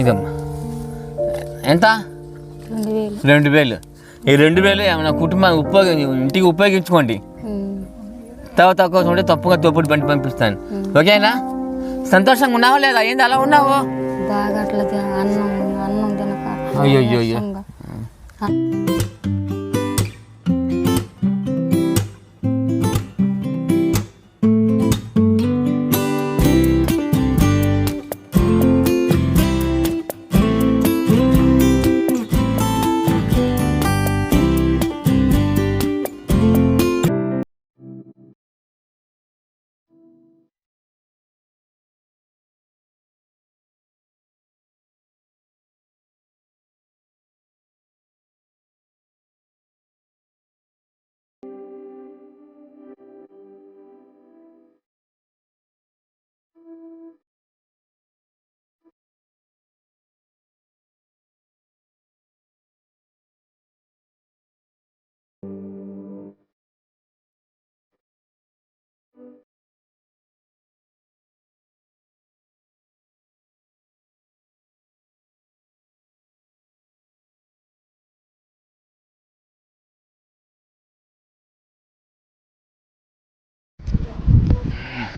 ఇదమ్మా ఎంత? రెండు వేలు. రెండు వేలు. ఈ రెండు వేలు ఏమైనా కుటుంబానికి ఉపయోగ ఇంటికి ఉపయోగించుకోండి. ఉమ్. తక్కువ ఉంటే తప్పుగా తోపుడు బండి పంపిస్తాను. ఓకేనా? సంతోషంగా ఉన్నావా లేదా? ఏంది అలా ఉన్నావు? బాగా అట్లా అన్నం అన్నం తినక అయ్యో, అయ్యో,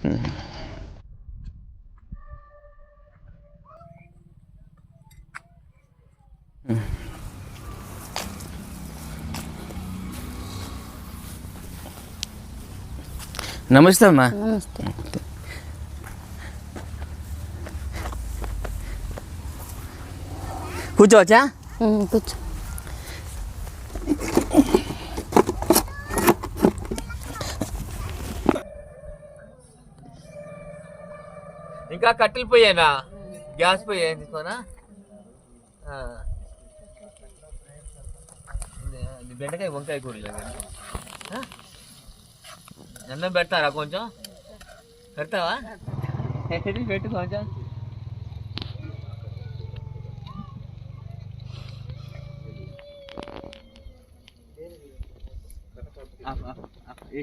음. 음. ನಮಸ್ತೆ ಅಮ್ಮ ನಮಸ್ತೆ ಕೂಚೋ ಅಚ್ಚಾ ఇంకా కట్టెలు పోయేనా గ్యాస్ పోయే తీసుకోనా బెండకాయ వంకాయ కూర అన్నం పెడతారా కొంచెం? పెడతావా? పెట్టు కొంచెం. ఏ,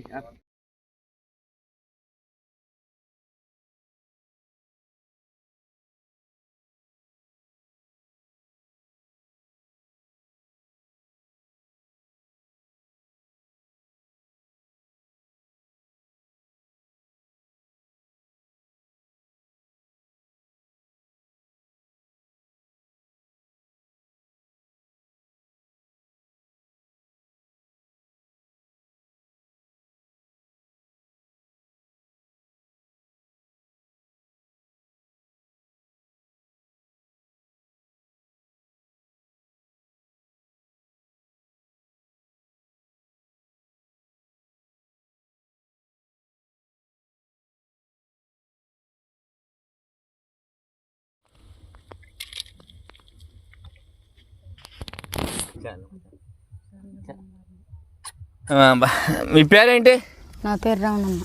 మీ పేరేంటి? నా పేరు రావణమ్మ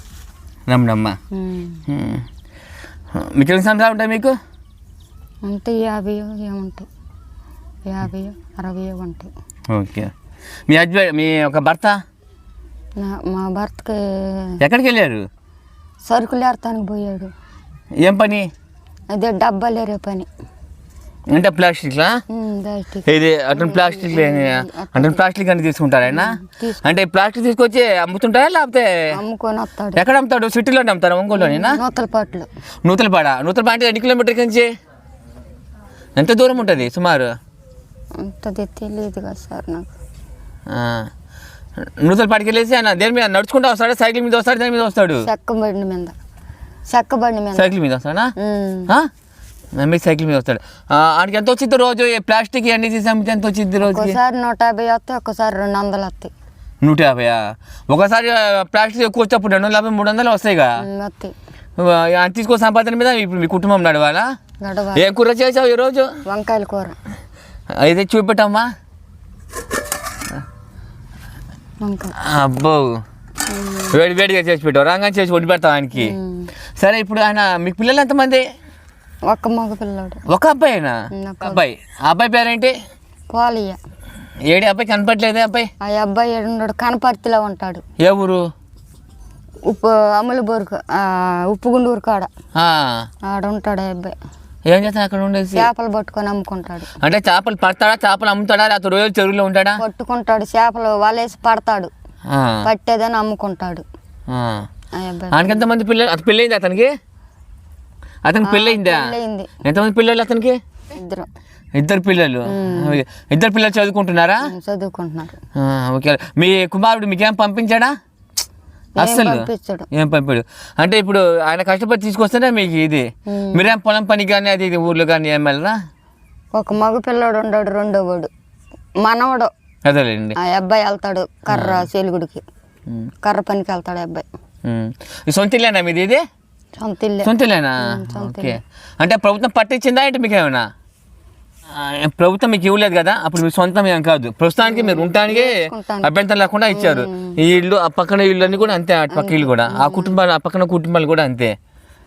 రమణమ్మ. ఉమ్. మీకు ఎన్ని సంవత్సరాలు ఉంటాయి మీకు? అంటే యాభై ఏముంటాయి యాభై అరవై ఉంటాయి ఓకే. మీ హస్బెండ్ మీ ఒక భర్త? నా మా భర్తకి ఎక్కడికి వెళ్ళారు? సరుకులు ఏర్తానికి పోయాడు. ఏం పని? అదే డబ్బాలు ఏరే పని. అంటే ప్లాస్టిక్లా? ప్లాస్టిక్. ఇది అటువంటి ప్లాస్టిక్ అంటే ప్లాస్టిక్ అని తీసుకుంటారా ఆయన? తీసుకు- అంటే ప్లాస్టిక్ తీసుకొచ్చి అమ్ముతుంటారా లేకపోతే అమ్ముకొని వస్తాడు. ఎక్కడ అమ్ముతాడు? సిటీలోనే అమ్ముతారా ఒంగోలులోనేనా? నూతలపాడ? నూతలపాడ అంటే ఎన్ని కిలోమీటర్ నుంచి ఎంత దూరం ఉంటుంది సుమారు? అంతది తెలియదు కదా సార్ నాకు. ఆ. నూతలపాడికి వెళ్ళేసి ఆయన దేని మీద నడుచుకుంటూ వస్తాడా? సైకిల్ మీద వస్తాడు? దేని మీద వస్తాడు? చెక్క బండి మీద. చెక్క బండి మీద. సైకిల్ మీద వస్తాడా? నమ్మి సైకిల్ మీద వస్తాడు. ఆయనకి ఎంత వచ్చింది రోజు? ప్లాస్టిక్ అన్ని తీసి అమ్మితే ఎంత వచ్చింది రోజుకి? ఒక్కోసారి నూట యాభై వస్తాయి ఒక్కోసారి రెండు వందలు వస్తాయి. నూట యాభైయా? ఒకసారి ప్లాస్టిక్ ఎక్కువ వచ్చేప్పుడు రెండు వందల యాభై మూడు వందలు వస్తాయిగా తీసుకో సంపాదన మీద ఇప్పుడు మీ కుటుంబం నడవాలా? ఏం కూర చేసావు ఈరోజు? వంకాయల కూర. అయితే చూపెట్టమ్మా. అబ్బో. వేడి వేడిగా చేసి పెట్టావు. రాగానే చేసి వండి పెడతావు ఆయనకి. సరే ఇప్పుడు ఆయన మీకు పిల్లలు ఎంతమంది? ఒక్క మగ పిల్లోడు. ఒక అబ్బాయినా? ఒక అబ్బాయి. ఆ అబ్బాయి పేరేంటి? పోలియ. ఏడి అబ్బాయి కనపట్లేదే అబ్బాయి? ఆ అబ్బాయి ఏడున్నాడు కనపర్తిలో ఉంటాడు. ఏ ఊరు? ఉప్పు అమలు బొరుకు ఉప్పుగుండూరు కాడ. ఆడ ఉంటాడు ఆ అబ్బాయి. ఏం చేస్తాను అక్కడ ఉండేసి? చేపలు పట్టుకొని అమ్ముకుంటాడు. అంటే చేపలు పడతాడా? చేపలు అమ్ముతాడా? లేకపోతే రోజు చెరువులో ఉంటాడా? పట్టుకుంటాడు చేపలు వలేసి పడతాడు. పట్టేదని అమ్ముకుంటాడు. ఆ. ఆ అబ్బాయి ఆయనకి ఎంతమంది పిల్లలు? అతను పెళ్ళయింది అతనికి? అతనికి పెళ్ళయిందా? పెళ్ళయింది. ఎంతమంది పిల్లలు అతనికి? ఇద్దరు. ఇద్దరు పిల్లలు. ఇద్దరు పిల్లలు చదువుకుంటున్నారా? చదువుకుంటున్నారు. ఆ, ఓకే. మీ కుమారుడు మీకేం పంపించాడా? అస్సలు. పంపించాడు. ఏం పంపాడు? అంటే ఇప్పుడు ఆయన కష్టపడి తీసుకొస్తేనే మీకు ఇది. ఉమ్. మీరేం పొలం పని కానీ అది ఇది ఊర్లో కానీ ఏం వెళ్ళరా? ఒక మగ పిల్లోడు ఉన్నాడు రెండో వాడు. మనవడు. అదేలేండి. ఆ అబ్బాయి వెళ్తాడు కర్ర చెలుగుడికి. ఉమ్. కర్ర పనికి వెళ్తాడు ఆ అబ్బాయి. ఉమ్. ఈ సొంత ఇల్లేనా మీది ఇది? సొంత ఇల్లే సొంత ఇల్లేనా ఓకే అంటే ప్రభుత్వం పట్టించిందా ఏంటి మీకు ఏమైనా? ప్రభుత్వం మీకు ఇవ్వలేదు కదా? అప్పుడు మీ సొంతం ఏం కాదు. ప్రస్తుతానికి మీరు ఉండటానికి. అభ్యంతరం లేకుండా ఇచ్చారు. ఈ ఇల్లు ఆ పక్కన ఇల్లు అన్ని కూడా అంతే అటు పక్క ఇల్లు కూడా. ఆ కుటుంబాలు ఆ పక్కన కుటుంబాలు కూడా అంతే.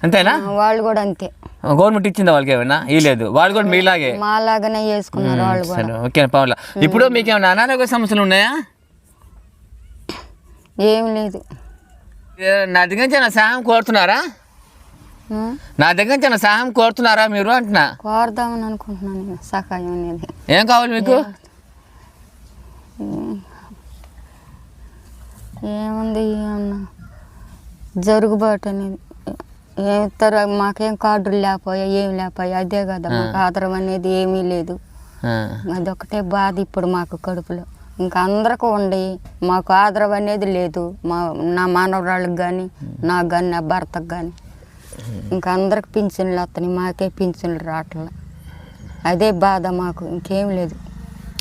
అంతేనా? వాళ్ళు కూడా అంతే. గవర్నమెంట్ ఇచ్చిందా వాళ్ళకి ఏమైనా? ఇవ్వలేదు వాళ్ళు కూడా మీలాగే. మాలాగానే చేసుకున్నారు వాళ్ళు కూడా. ఓకే పర్వాలా ఇప్పుడు మీకు ఏమైనా అనారోగ్య సమస్యలు ఉన్నాయా? ఏం లేదు. నా దగ్గర నుంచి సహాయం కోరుతున్నారా? నా దగ్గర నుంచి సహాయం కోరుతున్నారా మీరు అంటున్నా? కోరదామని అనుకుంటున్నాను నేను సహాయం అనేది. ఏం కావాలి మీకు? ఏముంది ఏమన్నా జరుగుబాటు అనేది. ఏమిస్తారు మాకేం కార్డులు లేకపోయా ఏం లేకపోయా అదే కదా మాకు ఆధారం అనేది ఏమీ లేదు. అదొకటే బాధ ఇప్పుడు మాకు కడుపులో. ఇంకా అందరికి ఉండి మాకు ఆదరవ అనేది లేదు. మా నా మానవరాళ్ళకి కానీ నాకు కానీ నా భర్తకు కానీ ఇంకా అందరికి పింఛన్లు వస్తున్నాయి మాకే పింఛన్లు రావట్లే. అదే బాధ మాకు ఇంకేం లేదు.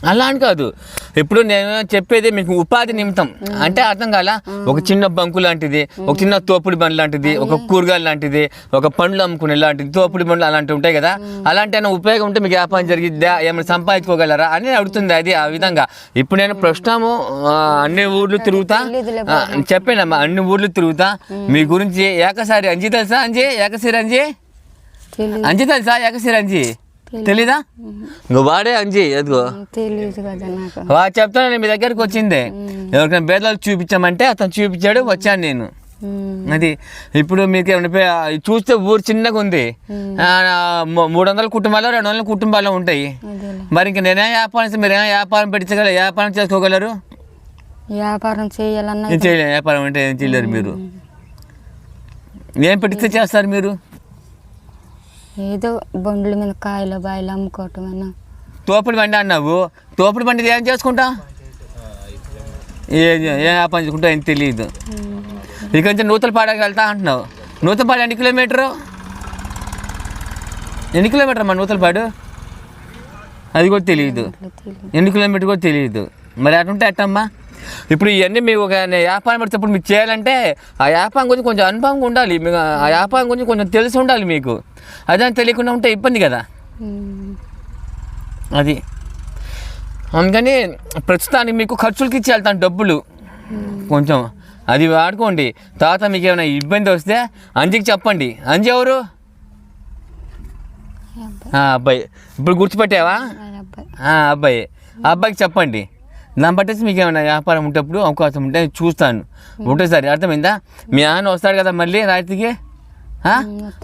అలా అని కాదు. ఇప్పుడు నేను చెప్పేది మీకు ఉపాధి నిమిత్తం. అంటే అర్థం కాల? ఒక చిన్న బంకు లాంటిది ఒక చిన్న తోపుడు బండి లాంటిది ఒక కూరగాయలు లాంటిది ఒక పండ్లు అమ్ముకునే లాంటిది తోపుడు బండ్లు అలాంటివి ఉంటాయి కదా? అలాంటి ఏమైనా ఉపయోగం ఉంటే మీకు వ్యాపారం జరిగిద్దా ఏమైనా సంపాదించుకోగలరా అని అడుగుతుంది అది ఆ విధంగా. ఇప్పుడు నేను ప్రస్తుతము అన్ని ఊర్లు తిరుగుతా. చెప్పానమ్మా అన్ని ఊర్లు తిరుగుతా. మీ గురించి ఏకసారి అంజి తెలుసా అంజి? ఏకసిరి అంజి? అంజి తెలుసా? ఏకసిరి అంజి? తెలీదా? ఇంకో వాడే అంజి ఎదుగో. వా చెప్తాను నేను మీ దగ్గరికి వచ్చిందే. ఎవరికైనా భేదాలు చూపించామంటే అతను చూపించాడు వచ్చాను నేను. అది ఇప్పుడు మీకు చూస్తే ఊరు చిన్నగా ఉంది. మూడు వందల కుటుంబాలు రెండు వందల కుటుంబాలు ఉంటాయి. మరి ఇంక నేనే వ్యాపారం మీరు ఏమైనా వ్యాపారం పెట్టగల వ్యాపారం చేసుకోగలరు? వ్యాపారం చేయాలన్నా ఏం చేయలేరు వ్యాపారం అంటే ఏం చేయలేరు మీరు. ఏం పెట్టిస్తే చేస్తారు మీరు? ఏదో బండ్ల మీద కాయలు బాయలు అమ్ముకోవటమేనా తోపుడు బండి అన్నావు? తోపుడు బండి ఏం చేసుకుంటా? ఏ ఏ వ్యాపారం చేసుకుంటా ఏం తెలియదు ఇక నుంచి నూతలపాడకి వెళ్తా అంటున్నావు. నూతలపాడు ఎన్ని కిలోమీటరు? ఎన్ని కిలోమీటర్ అమ్మా నూతలపాడు అది కూడా తెలియదు ఎన్ని కిలోమీటర్ కూడా తెలియదు మరి అటుంటే అట్టమ్మా ఇప్పుడు ఇవన్నీ మీకు ఒక వ్యాపారం పెడితేప్పుడు మీకు చేయాలంటే ఆ వ్యాపారం గురించి కొంచెం అనుభవం ఉండాలి. మీకు ఆ వ్యాపారం గురించి కొంచెం తెలిసి ఉండాలి మీకు. అదే తెలియకుండా ఉంటే ఇబ్బంది కదా? అది. అందుకని ప్రస్తుతానికి మీకు ఖర్చులకి ఇచ్చి వెళ్తాను డబ్బులు. కొంచెం అది వాడుకోండి. తర్వాత మీకు ఏమైనా ఇబ్బంది వస్తే అంజికి చెప్పండి. అంజి ఎవరు? అబ్బాయి. ఇప్పుడు గుర్తుపెట్టావా? అబ్బాయి. అబ్బాయికి చెప్పండి. దాన్ని బట్టేసి మీకు ఏమైనా వ్యాపారం ఉంటప్పుడు అవకాశం ఉంటే చూస్తాను. ఒకటేసారి అర్థమైందా? మీ ఆయన వస్తాడు కదా మళ్ళీ రాత్రికి?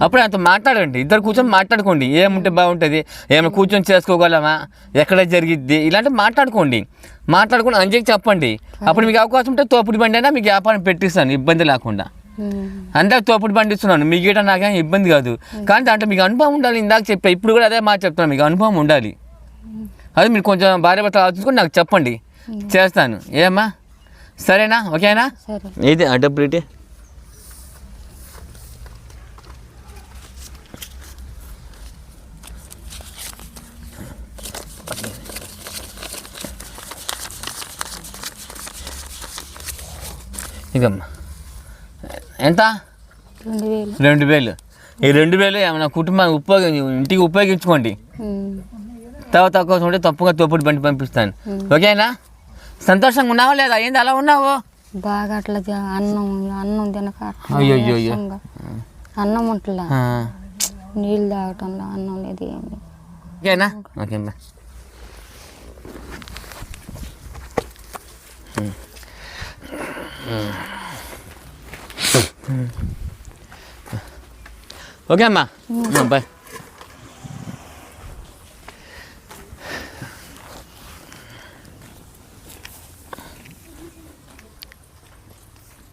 అప్పుడు ఆయనతో మాట్లాడండి ఇద్దరు కూర్చొని మాట్లాడుకోండి. ఏముంటే బాగుంటుంది? ఏమైనా కూర్చొని చేసుకోగలమా? ఎక్కడ జరిగిద్ది? ఇలాంటివి మాట్లాడుకోండి. మాట్లాడుకుని అంజకి చెప్పండి. అప్పుడు మీకు అవకాశం ఉంటే తోపుడు బండి అయినా మీకు వ్యాపారం పెట్టిస్తాను. ఇబ్బంది లేకుండా. ఉమ్, అందరికి తోపుడు బండి ఇస్తున్నాను. మీకు గీట నాకేం ఇబ్బంది కాదు. కానీ దాంట్లో మీకు అనుభవం ఉండాలి. ఇందాక చెప్పా. ఇప్పుడు కూడా అదే మాట చెప్తున్నాను మీకు అనుభవం ఉండాలి. అది మీరు కొంచెం భార్య భర్త ఆలోచించుకొని నాకు చెప్పండి. చేస్తాను. ఏమ్మా? సరేనా? ఓకేనా? ఇది ఆ ఎంత? రెండు వేలు. రెండు వేలు. ఈ రెండు వేలు ఏమైనా కుటుంబానికి ఉపయోగించి ఇంటికి ఉపయోగించుకోండి. తర్వాత అవకాశం ఉంటే తప్పుగా తోపుడు బండి పంపిస్తాను. ఓకేనా? సంతోషంగా ఉన్నావా లేదా? ఏంది అలా ఉన్నావు? బాగా అట్లా అన్నం అన్నం తినక. అన్నం ఉంటలా? ఆ. నీళ్ళు తాగటం అన్నం లేదు ఏం లేదు ఓకేనా? ఓకే అమ్మా ఓకే అమ్మా. బాయ్.